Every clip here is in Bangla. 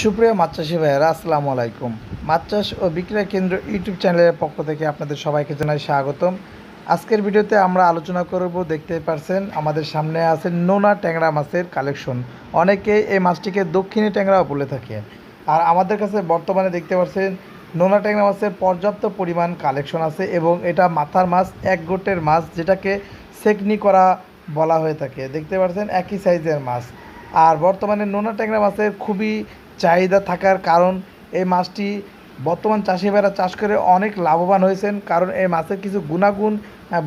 সুপ্রিয় মাছ চাষি ভাইয়েরা, আসসালামু আলাইকুম। মাছ চাষ ও বিক্রয় কেন্দ্র ইউটিউব চ্যানেলের পক্ষ থেকে আপনাদের সবাইকে জানাই স্বাগতম। আজকের ভিডিওতে আমরা আলোচনা করব দেখতে পারছেন, আমাদের সামনে আছে নোনা ট্যাংরা মাছের কালেকশন। অনেকে এই মাছটিকে দক্ষিণী ট্যাংরাও বলে থাকে। আর আমাদের কাছে বর্তমানে দেখতে পাচ্ছেন নোনা ট্যাংরা মাছের পর্যাপ্ত পরিমাণ কালেকশন আছে এবং এটা মাথার মাছ, এক গোটের মাছ, যেটাকে সেকনি করা বলা হয়ে থাকে। দেখতে পাচ্ছেন একই সাইজের মাছ। আর বর্তমানে নোনা ট্যাংরা মাছের খুবই চাহিদা থাকার কারণ এই মাছটি বর্তমান চাষি ভাইরা চাষ করে অনেক লাভবান হয়েছেন, কারণ এই মাছের কিছু গুণাগুণ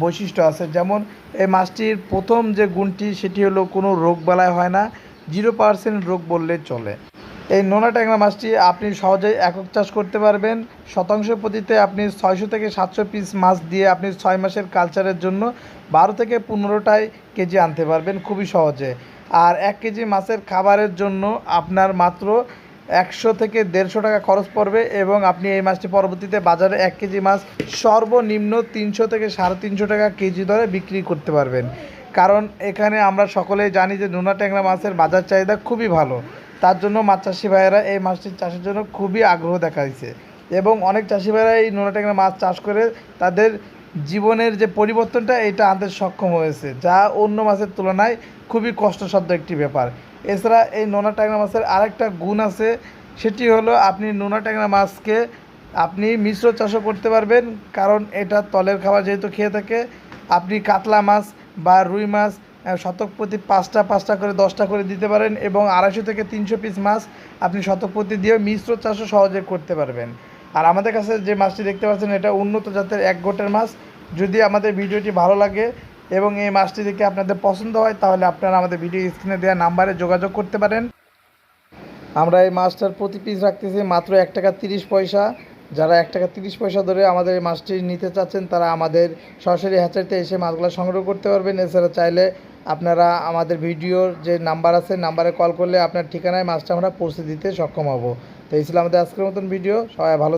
বৈশিষ্ট্য আছে। যেমন এই মাছটির প্রথম যে গুণটি, সেটি হলো কোনো রোগ বালাই হয় না, জিরো পার্সেন্ট রোগ বললে চলে। এই নোনা ট্যাংরা মাছটি আপনি সহজেই একক চাষ করতে পারবেন। শতাংশ প্রতিতে আপনি ছয়শো থেকে সাতশো পিস মাছ দিয়ে আপনি ছয় মাসের কালচারের জন্য বারো থেকে পনেরোটাই কেজি আনতে পারবেন খুবই সহজে। আর এক কেজি মাছের খাবারের জন্য আপনার মাত্র একশো থেকে দেড়শো টাকা খরচ পড়বে এবং আপনি এই মাছটি পরবর্তীতে বাজারে এক কেজি মাছ সর্বনিম্ন তিনশো থেকে সাড়ে তিনশো টাকা কেজি দরে বিক্রি করতে পারবেন। কারণ এখানে আমরা সকলেই জানি যে নোনা ট্যাংরা মাছের বাজার চাহিদা খুবই ভালো। তার জন্য মাছ চাষি ভাইয়েরা এই মাছটির চাষের জন্য খুবই আগ্রহ দেখাইছে এবং অনেক চাষি ভাইয়েরা এই নোনা ট্যাংরা মাছ চাষ করে তাদের জীবনের যে পরিবর্তনটা, এটা আনতে সক্ষম হয়েছে, যা অন্য মাছের তুলনায় খুবই কষ্টসাধ্য একটি ব্যাপার। এছাড়া এই নোনা ট্যাংরা মাছের আরেকটা গুণ আছে, সেটি হলো আপনি নোনা ট্যাংরা মাছকে আপনি মিশ্র চাষও করতে পারবেন, কারণ এটা তলের খাবার যেহেতু খেয়ে থাকে। আপনি কাতলা মাছ বা রুই মাছ শতক প্রতি পাঁচটা পাঁচটা করে, দশটা করে দিতে পারেন এবং আড়াইশো থেকে তিনশো পিস মাছ আপনি শতক প্রতি দিয়ে মিশ্র চাষও সহজে করতে পারবেন। আর আমাদের কাছে যে মাছটি দেখতে পাচ্ছেন, এটা উন্নত জাতের এক গোটের মাছ। যদি আমাদের ভিডিওটি ভালো লাগে এবং এই মাছটি দেখে আপনাদের পছন্দ হয়, তাহলে আপনারা আমাদের ভিডিও স্ক্রিনে দেওয়া নাম্বারে যোগাযোগ করতে পারেন। আমরা এই মাছটার প্রতি পিস রাখতেছি মাত্র এক টাকা তিরিশ পয়সা। যারা এক টাকা তিরিশ পয়সা ধরে আমাদের এই মাছটি নিতে চাচ্ছেন, তারা আমাদের সরাসরি হ্যাচারিতে এসে মাছগুলো সংগ্রহ করতে পারবেন। এছাড়া চাইলে আপনারা আমাদের ভিডিওর যে নাম্বার আছে নাম্বারে কল করলে আপনার ঠিকানায় মাছটা আমরা পৌঁছে দিতে সক্ষম হব। তো এই ছিল আমাদের আজকের মতন ভিডিও সবাই ভালো